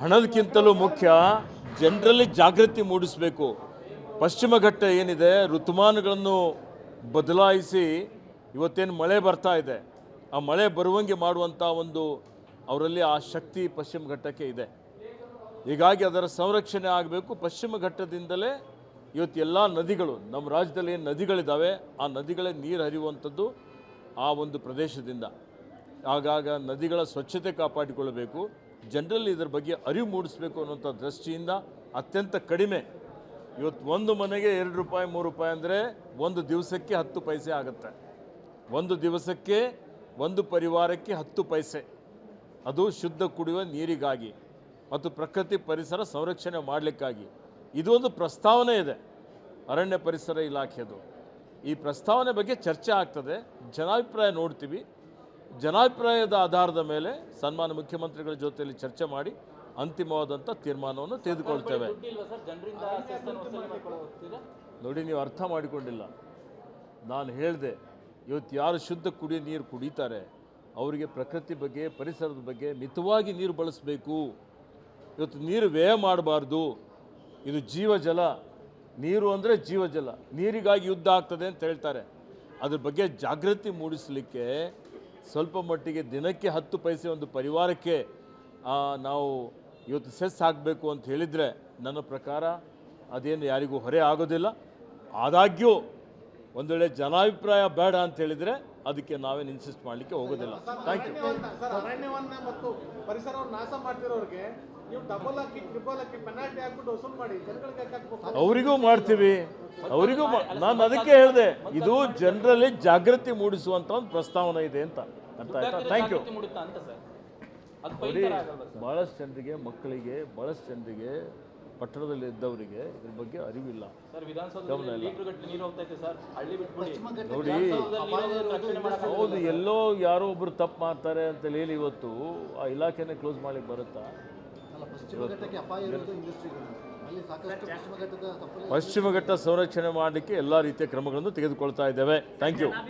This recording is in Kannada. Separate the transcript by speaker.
Speaker 1: ಹಣದಕ್ಕಿಂತಲೂ ಮುಖ್ಯ ಜನರಲ್ಲಿ ಜಾಗೃತಿ ಮೂಡಿಸಬೇಕು. ಪಶ್ಚಿಮ ಘಟ್ಟ ಏನಿದೆ, ಋತುಮಾನಗಳನ್ನು ಬದಲಾಯಿಸಿ ಇವತ್ತೇನು ಮಳೆ ಬರ್ತಾ ಇದೆ, ಆ ಮಳೆ ಬರುವಂಗೆ ಮಾಡುವಂಥ ಒಂದು ಅವರಲ್ಲಿ ಆ ಶಕ್ತಿ ಪಶ್ಚಿಮ ಘಟ್ಟಕ್ಕೆ ಇದೆ. ಹೀಗಾಗಿ ಅದರ ಸಂರಕ್ಷಣೆ ಆಗಬೇಕು. ಪಶ್ಚಿಮ ಘಟ್ಟದಿಂದಲೇ ಇವತ್ತು ಎಲ್ಲ ನದಿಗಳು, ನಮ್ಮ ರಾಜ್ಯದಲ್ಲಿ ಏನು ನದಿಗಳಿದ್ದಾವೆ ಆ ನದಿಗಳೇ ನೀರು ಹರಿಯುವಂಥದ್ದು ಆ ಒಂದು ಪ್ರದೇಶದಿಂದ. ಆಗಾಗ ನದಿಗಳ ಸ್ವಚ್ಛತೆ ಕಾಪಾಡಿಕೊಳ್ಳಬೇಕು. ಜನರಲ್ಲಿ ಇದರ ಬಗ್ಗೆ ಅರಿವು ಮೂಡಿಸಬೇಕು ಅನ್ನೋಂಥ ದೃಷ್ಟಿಯಿಂದ ಅತ್ಯಂತ ಕಡಿಮೆ. ಇವತ್ತು ಒಂದು ಮನೆಗೆ ಎರಡು ರೂಪಾಯಿ, ಮೂರು ರೂಪಾಯಿ ಅಂದರೆ ಒಂದು ದಿವಸಕ್ಕೆ ಹತ್ತು ಪೈಸೆ ಆಗುತ್ತೆ. ಒಂದು ದಿವಸಕ್ಕೆ ಒಂದು ಪರಿವಾರಕ್ಕೆ ಹತ್ತು ಪೈಸೆ. ಅದು ಶುದ್ಧ ಕುಡಿಯುವ ನೀರಿಗಾಗಿ ಮತ್ತು ಪ್ರಕೃತಿ ಪರಿಸರ ಸಂರಕ್ಷಣೆ ಮಾಡಲಿಕ್ಕಾಗಿ. ಇದು ಒಂದು ಪ್ರಸ್ತಾವನೆ ಇದೆ, ಅರಣ್ಯ ಪರಿಸರ ಇಲಾಖೆದು. ಈ ಪ್ರಸ್ತಾವನೆ ಬಗ್ಗೆ ಚರ್ಚೆ ಆಗ್ತದೆ. ಜನಾಭಿಪ್ರಾಯ ನೋಡ್ತೀವಿ. ಜನಾಭಿಪ್ರಾಯದ ಆಧಾರದ ಮೇಲೆ ಸನ್ಮಾನ ಮುಖ್ಯಮಂತ್ರಿಗಳ ಜೊತೆಯಲ್ಲಿ ಚರ್ಚೆ ಮಾಡಿ ಅಂತಿಮವಾದಂಥ ತೀರ್ಮಾನವನ್ನು ತೆಗೆದುಕೊಳ್ತೇವೆ. ನೋಡಿ, ನೀವು ಅರ್ಥ ಮಾಡಿಕೊಂಡಿಲ್ಲ. ನಾನು ಹೇಳಿದೆ, ಇವತ್ತು ಯಾರು ಶುದ್ಧ ಕುಡಿಯೋ ನೀರು ಕುಡಿತಾರೆ, ಅವರಿಗೆ ಪ್ರಕೃತಿ ಬಗ್ಗೆ, ಪರಿಸರದ ಬಗ್ಗೆ ಮಿತವಾಗಿ ನೀರು ಬಳಸಬೇಕು. ಇವತ್ತು ನೀರು ವ್ಯಯ ಮಾಡಬಾರ್ದು. ಇದು ಜೀವಜಲ. ನೀರು ಅಂದರೆ ಜೀವಜಲ. ನೀರಿಗಾಗಿ ಯುದ್ಧ ಆಗ್ತದೆ ಅಂತ ಹೇಳ್ತಾರೆ. ಅದ್ರ ಬಗ್ಗೆ ಜಾಗೃತಿ ಮೂಡಿಸಲಿಕ್ಕೆ ಸ್ವಲ್ಪ ಮಟ್ಟಿಗೆ ದಿನಕ್ಕೆ ಹತ್ತು ಪೈಸೆ ಒಂದು ಪರಿವಾರಕ್ಕೆ ನಾವು ಇವತ್ತು ಸೆಸ್ ಹಾಕಬೇಕು ಅಂತ ಹೇಳಿದರೆ ನನ್ನ ಪ್ರಕಾರ ಅದೇನು ಯಾರಿಗೂ ಹೊರೆ ಆಗೋದಿಲ್ಲ. ಆದಾಗ್ಯೂ ಒಂದು ವೇಳೆ ಜನಾಭಿಪ್ರಾಯ ಬೇಡ ಅಂತ ಹೇಳಿದರೆ ಅದಕ್ಕೆ ನಾವೇನು ಇನ್ಸಿಸ್ಟ್ ಮಾಡಲಿಕ್ಕೆ ಹೋಗೋದಿಲ್ಲ. ಥ್ಯಾಂಕ್ ಯು
Speaker 2: ಅರಣ್ಯವನ್ನ ಮತ್ತು ಪರಿಸರವನ್ನು ನಾಶ ಮಾಡ್ತಿರೋರಿಗೆ ನೀವು ಡಬಲ್ ಹಾಕಿ ಟ್ರಿಪಲ್ ಹಾಕಿ ಪೆನಾಲ್ಟಿ ಹಾಕ್ಬಿಟ್ಟು ವಸೂಲ್ ಮಾಡಿ ಜನಗಳಿಗೆ
Speaker 1: ಅವರಿಗೂ ಮಾಡ್ತೀವಿ. ಅವರಿಗೂ ನಾನು ಅದಕ್ಕೆ ಹೇಳಿದೆ ಇದು ಜನರಲ್ಲಿ ಜಾಗೃತಿ ಮೂಡಿಸುವಂಥ ಒಂದು ಪ್ರಸ್ತಾವನೆ ಇದೆ ಅಂತ ಅರ್ಥ ಆಯ್ತಾ? ಥ್ಯಾಂಕ್ ಯು ನೋಡಿ
Speaker 3: ಸರ್?
Speaker 1: ಭಾಳಷ್ಟು ಜನರಿಗೆ ಮಕ್ಕಳಿಗೆ ಭಾಳಷ್ಟು ಜನರಿಗೆ ಪಟ್ಟಣದಲ್ಲಿ ಇದ್ದವರಿಗೆ ಇದ್ರ ಬಗ್ಗೆ ಅರಿವಿಲ್ಲ.
Speaker 3: ಹಳ್ಳಿ ಬಿಟ್ಬಿಡಿ
Speaker 1: ನೋಡಿ ಹೌದು ಎಲ್ಲೋ ಯಾರೋ ಒಬ್ರು ತಪ್ಪು ಮಾಡ್ತಾರೆ ಅಂತ ಹೇಳಿ ಇವತ್ತು ಆ ಇಲಾಖೆನೇ ಕ್ಲೋಸ್ ಮಾಡ್ಲಿಕ್ಕೆ ಬರುತ್ತಾ?
Speaker 4: ಅಲ್ಲ ಪಶ್ಚಿಮ ಅಪಾಯ ಇರೋದು ಇಂಡಸ್ಟ್ರಿಗಳು ಅಲ್ಲಿ ಸಾಕಷ್ಟು ಪಶ್ಚಿಮ ಘಟ್ಟದ ತಪ್ಪಲು
Speaker 1: ಪಶ್ಚಿಮ ಘಟ್ಟ ಸಂರಕ್ಷಣೆ ಮಾಡಲಿಕ್ಕೆ ಎಲ್ಲ ರೀತಿಯ ಕ್ರಮಗಳನ್ನು ತೆಗೆದುಕೊಳ್ತಾ ಇದ್ದೇವೆ. Thank you